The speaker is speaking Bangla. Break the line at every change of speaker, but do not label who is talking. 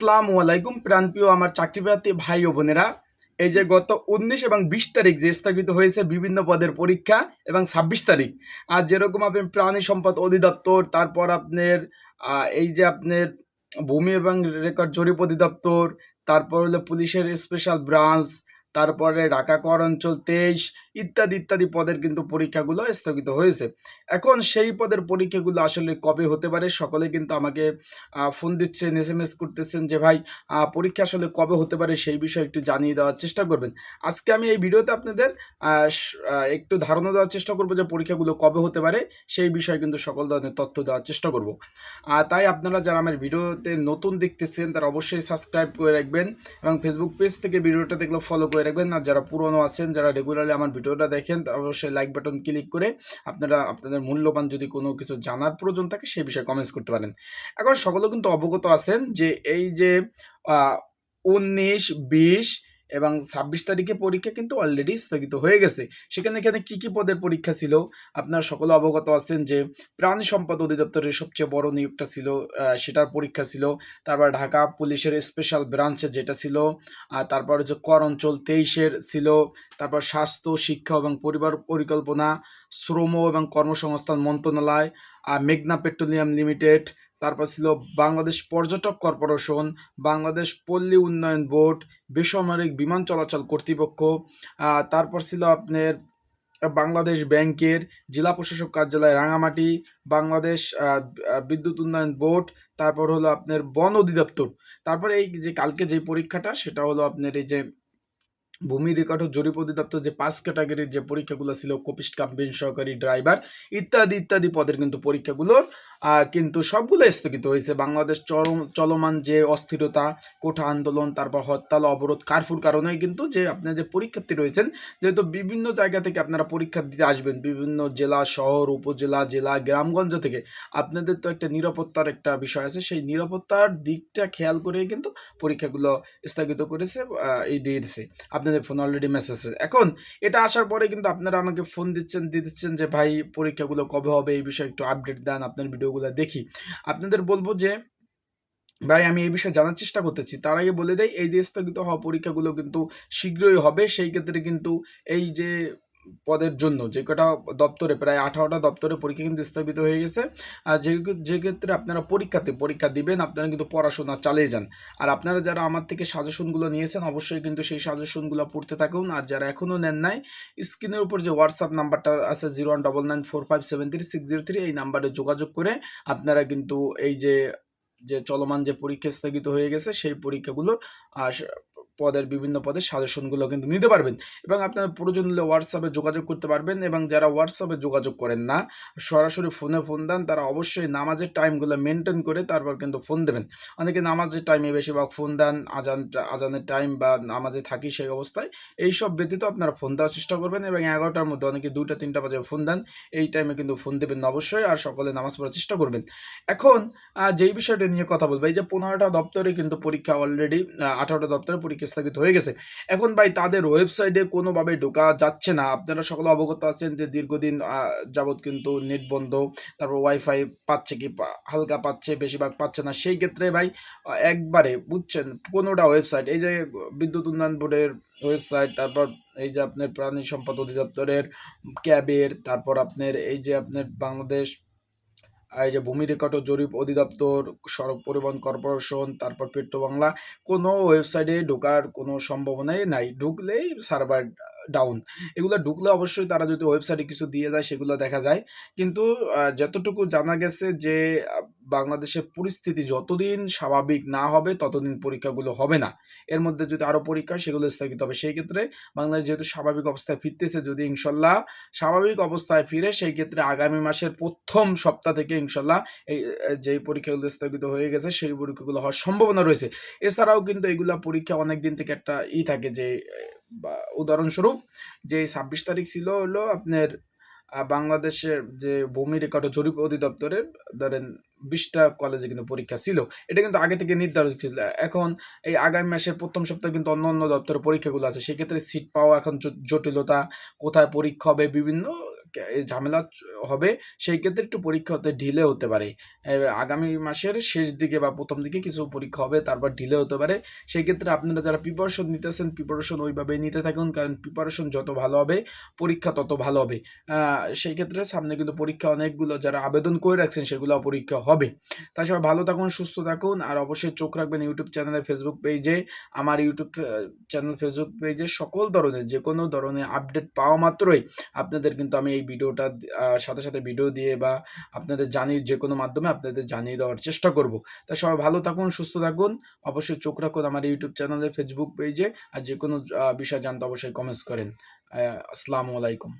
আসসালামু আলাইকুম প্রাণপ্রিয় আমার চাকরি প্রার্থী ভাই ও বোনেরা। এই যে গত উনিশ এবং বিশ তারিখ যে স্থগিত হয়েছে বিভিন্ন পদের পরীক্ষা এবং ছাব্বিশ তারিখ, আর যেরকম আপনি প্রাণী সম্পদ অধিদপ্তর, তারপর আপনার এই যে আপনার ভূমি এবং রেকর্ড জরিপ অধিদপ্তর, তারপর হলো পুলিশের স্পেশাল ব্রাঞ্চ তারপরে ঢাকা কর অঞ্চল তেইশ ইত্যাদি ইত্যাদি পদের কিন্তু পরীক্ষাগুলো স্থগিত হয়েছে। এখন সেই পদের পরীক্ষাগুলো আসলে কবে হতে পারে? সকলে কিন্তু আমাকে ফোন দিচ্ছেন এস এম এস করতেছেন যে, ভাই পরীক্ষা আসলে কবে হতে পারে সেই বিষয়ে একটু জানিয়ে দেওয়ার চেষ্টা করবেন। আজকে আমি এই ভিডিওতে আপনাদের একটু ধারণা দেওয়ার চেষ্টা করব যে, পরীক্ষাগুলো কবে হতে পারে সেই বিষয়ে কিন্তু সকল ধরনের তথ্য দেওয়ার চেষ্টা করব। আর তাই আপনারা যারা আমার ভিডিওতে নতুন দেখতেছেন, তারা অবশ্যই সাবস্ক্রাইব করে রাখবেন এবং ফেসবুক পেজ থেকে ভিডিওটা দেখলে ফলো করে রাখবেন। আর যারা পুরনো আছেন, যারা রেগুলারলি আমার ভিডিওটা দেখেন অবশ্যই লাইক বাটন ক্লিক করে আপনারা আপনাদের মূল্যবান যদি কোনো কিছু জানার প্রয়োজন থাকে, সেই বিষয়ে কমেন্টস করতে পারেন। এখন সকলে কিন্তু অবগত আছেন যে এই যে উনিশ, বিশ এবং ছাব্বিশ তারিখে পরীক্ষা কিন্তু অলরেডি স্থগিত হয়ে গেছে। সেখানে এখানে কি কি পদের পরীক্ষা ছিল? আপনারা সকলে অবগত আছেন যে, প্রাণী সম্পদ অধিদপ্তরের সবচেয়ে বড় নিয়োগটা ছিল সেটার পরীক্ষা ছিল। তারপর ঢাকা পুলিশের স্পেশাল ব্রাঞ্চে যেটা ছিল, আর তারপর হচ্ছে কর অঞ্চল তেইশের ছিল। তারপর স্বাস্থ্য, শিক্ষা এবং পরিবার পরিকল্পনা, শ্রম এবং কর্মসংস্থান মন্ত্রণালয়, আর মেঘনা পেট্রোলিয়াম লিমিটেড তারপর ছিল বাংলাদেশ পর্যটক কর্পোরেশন, বাংলাদেশ পল্লী উন্নয়ন বোর্ড, বেসামরিক বিমান চলাচল কর্তৃপক্ষ তারপর ছিল আপনার বাংলাদেশ ব্যাংকের জেলা প্রশাসক কার্যালয় রাঙামাটি, বাংলাদেশ বিদ্যুৎ উন্নয়ন বোর্ড, তারপর হলো আপনার বন অধিদপ্তর। তারপর এই যে কালকে যে পরীক্ষাটা, সেটা হলো আপনার এই যে ভূমি রেকর্ড ও জরিপ অধিদপ্তর যে পাঁচ ক্যাটাগরির যে পরীক্ষাগুলো ছিল, কপিস্ট কাম্পিন সহকারী ড্রাইভার, ইত্যাদি ইত্যাদি পদের কিন্তু পরীক্ষাগুলো কিন্তু সবগুলো স্থগিত হয়েছে। বাংলাদেশ চরম চলমান যে অস্থিরতা, কোঠা আন্দোলন, তারপর হরতাল, অবরোধ, কারফুর কারণে কিন্তু যে আপনার যে পরীক্ষার্থী রয়েছেন, যেহেতু বিভিন্ন জায়গা থেকে আপনারা পরীক্ষা দিতে আসবেন, বিভিন্ন জেলা, শহর, উপজেলা, জেলা, গ্রামগঞ্জ থেকে, আপনাদের তো একটা নিরাপত্তার একটা বিষয় আছে। সেই নিরাপত্তার দিকটা খেয়াল করে কিন্তু পরীক্ষাগুলো স্থগিত করেছে এই দিয়ে দিছে। আপনাদের ফোন অলরেডি মেসেজ এখন এটা আসার পরে কিন্তু আপনারা আমাকে ফোন দিচ্ছেন দিচ্ছেন যে, ভাই, পরীক্ষাগুলো কবে হবে? এই বিষয়ে একটু আপডেট দেন, আপনার ভিডিওগুলো দেখি। আপনাদের বলব যে, ভাই আমি এই বিষয়ে জানার চেষ্টা করতেছি। তার আগে বলে দেয় এই যে স্থগিত হওয়া পরীক্ষাগুলো কিন্তু শীঘ্রই হবে। সেই ক্ষেত্রে কিন্তু এই যে পদের জন্য। যে কটা দপ্তরে, প্রায় আঠারোটা দপ্তরে পরীক্ষা কিন্তু স্থগিত হয়ে গেছে। আর যে ক্ষেত্রে আপনারা পরীক্ষাতে, পরীক্ষা দিবেন, আপনারা কিন্তু পড়াশোনা চালিয়ে যান। আর আপনারা যারা আমার থেকে সাজেশনগুলো নিয়েছেন, অবশ্যই কিন্তু সেই সাজেশনগুলো পড়তে থাকুন। আর যারা এখনও নেন নাই, স্ক্রিনের উপর যে হোয়াটসঅ্যাপ নাম্বারটা আছে zero one double nine four five seven three six zero three এই নাম্বারে যোগাযোগ করে আপনারা কিন্তু এই যে যে চলমান যে পরীক্ষা স্থগিত হয়ে গেছে, সেই পরীক্ষাগুলোর পদের, বিভিন্ন পদের সাজেশনগুলো কিন্তু নিতে পারবেন। এবং আপনার প্রয়োজন হলে হোয়াটসঅ্যাপে যোগাযোগ করতে পারবেন এবং যারা হোয়াটসঅ্যাপে যোগাযোগ করেন না, সরাসরি ফোনে ফোন দেন, তারা অবশ্যই নামাজের টাইমগুলো মেনটেন করে তারপর কিন্তু ফোন দেবেন। অনেকে নামাজের টাইমে বেশিরভাগ ফোন দেন, আজান, আজানের টাইম বা নামাজে থাকি সেই অবস্থায়। এই সব ব্যতীত আপনারা ফোন দেওয়ার চেষ্টা করবেন এবং এগারোটার মধ্যে অনেকে দুইটা, তিনটা বাজে ফোন দেন, এই টাইমে কিন্তু ফোন দেবেন অবশ্যই আর সকলে নামাজ পড়ার চেষ্টা করবেন। এখন যেই বিষয়টা নিয়ে কথা বলব, এই যে পনেরোটা দপ্তরে কিন্তু পরীক্ষা অলরেডি আঠারোটা দপ্তরে পরীক্ষা স্থগিত হয়ে গেছে। এখন ভাই তাদের ওয়েবসাইটে কোনোভাবে ঢোকা যাচ্ছে না। আপনারা সকলে অবগত আছেন যে দীর্ঘদিন যাবৎ কিন্তু নেট বন্ধ, তারপর ওয়াইফাই পাচ্ছে কি হালকা পাচ্ছে, বেশিরভাগ পাচ্ছে না। সেই ক্ষেত্রে ভাই একবারে বুঝছেন কোনোটা ওয়েবসাইট এই যে বিদ্যুৎ উন্নয়ন বোর্ডের ওয়েবসাইট তারপর এই যে আপনার প্রাণী সম্পদ অধিদপ্তরের ক্যাবের তারপর আপনার এই যে আপনার বাংলাদেশ এই যে ভূমি রেকর্ড ও জরিপ অধিদপ্তর, সড়ক পরিবহন কর্পোরেশন, তারপর পেট্রো বাংলা কোনো ওয়েবসাইটে ঢোকার কোনো সম্ভাবনাই নাই। ঢুকলেই সার্ভার ডাউন এগুলো ঢুকলে অবশ্যই তারা যদি ওয়েবসাইটে কিছু দিয়ে যায় সেগুলো দেখা যায়। কিন্তু যতটুকু জানা গেছে যে বাংলাদেশের পরিস্থিতি যতদিন স্বাভাবিক না হবে, ততদিন পরীক্ষাগুলো হবে না। এর মধ্যে যদি আরও পরীক্ষা, সেগুলো স্থগিত হবে। সেই ক্ষেত্রে বাংলাদেশ যেহেতু স্বাভাবিক অবস্থায় ফিরতেছে, যদি ইনশাল্লাহ স্বাভাবিক অবস্থায় ফিরে, সেই ক্ষেত্রে আগামী মাসের প্রথম সপ্তাহ থেকে ইনশাল্লাহ এই যেই পরীক্ষাগুলো স্থগিত হয়ে গেছে, সেই পরীক্ষাগুলো হওয়ার সম্ভাবনা রয়েছে। এছাড়াও কিন্তু এগুলা পরীক্ষা অনেক দিন থেকে একটা ই থাকে যে উদাহরণস্বরূপ যে ছাব্বিশ তারিখ ছিল হলো আপনার বাংলাদেশের যে ভূমি রেকর্ড জরিপ অধিদপ্তরের, ধরেন বিশটা কলেজে কিন্তু পরীক্ষা ছিল। এটা কিন্তু আগে থেকে নির্ধারিত ছিল। এখন এই আগামী মাসের প্রথম সপ্তাহে কিন্তু অন্য অন্য দপ্তরের পরীক্ষাগুলো আছে। সেক্ষেত্রে সিট পাওয়া এখন জটিলতা, কোথায় পরীক্ষা হবে বিভিন্ন ঝামেলা হবে, সেই ক্ষেত্রে একটু পরীক্ষা হতে ঢিলে হতে পারে। আগামী মাসের শেষ দিকে বা প্রথম দিকে কিছু পরীক্ষা হবে, তারপর ঢিলে হতে পারে। সেই ক্ষেত্রে আপনারা যারা প্রিপারেশন নিতেছেন প্রিপারেশন ওইভাবে নিতে থাকুন, কারণ প্রিপারেশন যত ভালো হবে, পরীক্ষা তত ভালো হবে। সেই ক্ষেত্রে সামনে কিন্তু পরীক্ষা অনেকগুলো যারা আবেদন করে রাখছেন, সেগুলো পরীক্ষা হবে। তাই সবাই ভালো থাকুন, সুস্থ থাকুন, আর অবশ্যই চোখ রাখবেন ইউটিউব চ্যানেলে ফেসবুক পেজে আমার ইউটিউব চ্যানেল ফেসবুক পেজে সকল ধরনের যে কোনো ধরনের আপডেট পাওয়া মাত্রই আপনাদের কিন্তু আমি এই ভিডিওটা সাথে সাথে ভিডিও দিয়ে বা আপনাদের জানিয়ে যে কোনো মাধ্যমে আপনাদের জানিয়ে দেওয়ার চেষ্টা করব। তা সবাই ভালো থাকুন, সুস্থ থাকুন। অবশ্যই চোখ রাখুন আমার ইউটিউব চ্যানেলে ফেসবুক পেজে আর যে কোনো বিষয় জানতে অবশ্যই কমেন্টস করেন। আসসালামু আলাইকুম।